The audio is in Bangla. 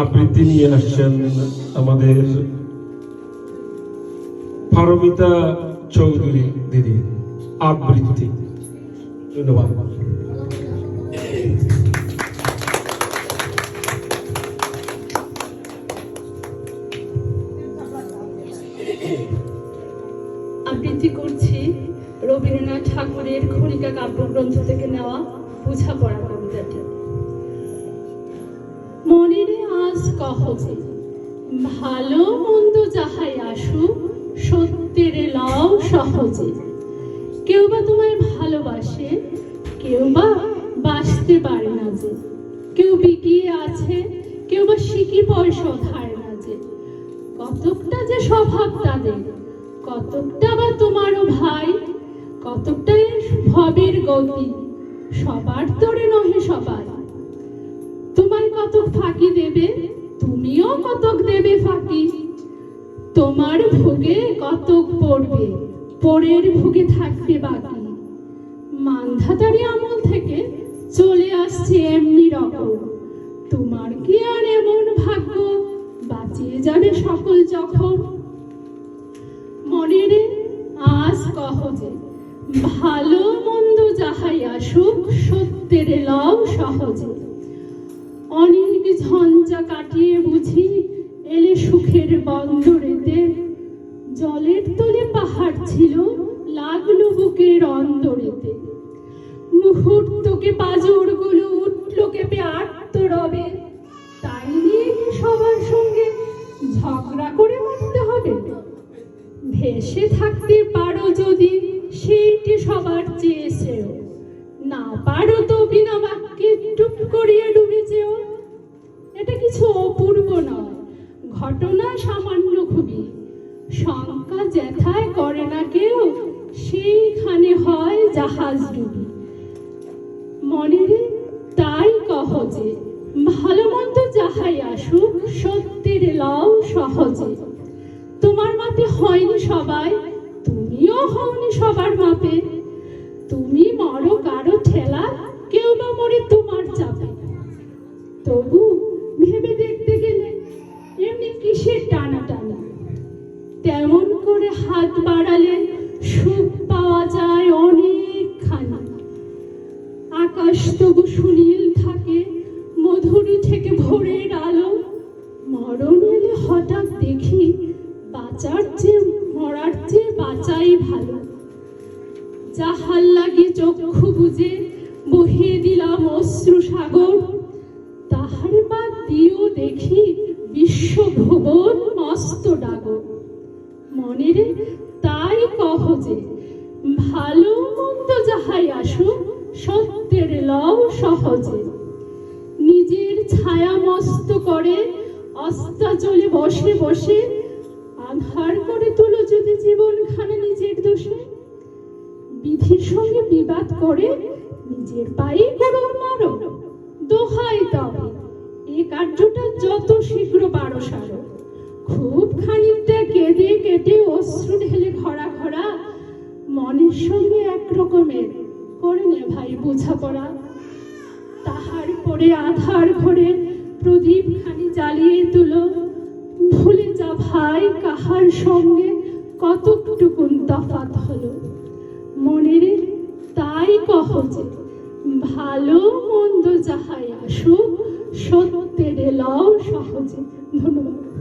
আবৃত্তি নিয়ে আসছেন আমাদের পারমিতা চৌধুরী দিদি। আবৃত্তি। ধন্যবাদ। আবৃত্তি করছি রবীন্দ্রনাথ ঠাকুরের খনিকা কাব্যগ্রন্থ থেকে নেওয়া বুঝাপড়া কবিতাটি মনিরে আজ কহজে ভালো মন্দ যাহাই আসুক, সত্যের লও সহজে। কেউ বা তোমায় ভালোবাসে, কেউ বা বাঁচতে পারে না যে। কেউ বিকিয়ে আছে, কেউ বা শিকি পয়সা ধারে না যে। কতকটা যে স্বভাব তাদের, কতকটা বা তোমারও ভাই, কতকটা ভবের গতি। সবার তরে নহে সবার। তোমায় কতক ফাঁকি দেবে? তুমিও কতক দেবে ফাঁকি? তোমার ভোগে কতক পড়বে? পরের ভোগে থাকবে বাকি। মান্ধাতারি আমল থেকে চলে আসছে এমনি রকম। তোমার কি আর এমন ভাগ্য? বাঁচিয়ে যাবে সকল যখন মনের আজ কহ যে, ভালো মন্দ যাহাই আসুক, সত্যের লও সহজে। অনেক ঝঞ্ঝা কাটিয়ে বুঝি এলে সুখের বন্দরেতে। জলের তলে পাহাড় ছিল, লাগল বুকের অন্দরেতে মুহূর্তকে পাজর ঘটনা সামান্য খুবই। শঙ্কা জ্যাথায় করে না কেউ, সেইখানে হয় জাহাজ ডুবি। মনেরে তাই কহ যে, ভালো মন্দ যাহাই আসুক, সত্যের লও সহজে। তোমার মাপে হয়নি সবাই, তুমিও হওনি সবার মাপে। তুমি মরো কারও ঠেলা, কেউ বা মরে তোমার চাপে। তবু ভেবে তবু সুনীল থাকে, মধুরী থেকে ভোরের আলো। মরণ এলে হঠাৎ দেখি বাঁচার চেয়ে, মরার চেয়ে বাঁচাই ভালো। যাহার লাগে চক্ষু বুঝে বহিয়ে দিলাম অশ্রু সাগর। তাহার বাদ দিও দেখি বিশ্ব ভুবন মস্ত ডাগর। মনেরে তাই কহ যে, ভালো মন্দ যাহাই আসুক সহজে। নিজের ছায়া মস্ত করে অস্তাচলে বসে বসে, আধার করে তুলো যদি জীবনখানে নিজের দোষে। বিধির সঙ্গে বিবাদ করে নিজের পায়ে করো মারো, দোহাই তবে। এ কার্যটা যত শীঘ্র পারো সারো। খুব খানিকটা কেঁদে কেটে অশ্রু ঢেলে ঘরা ঘরা, মনের সঙ্গে এক রকমের করে নে ভাই বোঝাপড়া। তাহার পরে আধার ঘরে প্রদীপ খানি জ্বালিয়ে তুল। ভুলে যা ভাই, কাহার সঙ্গে কতটুকুন তফাৎ হলো? মনের তাই কহ যে, ভালো মন্দ যাহাই আসুক, সত্যের লও সহজে। ধন্যবাদ।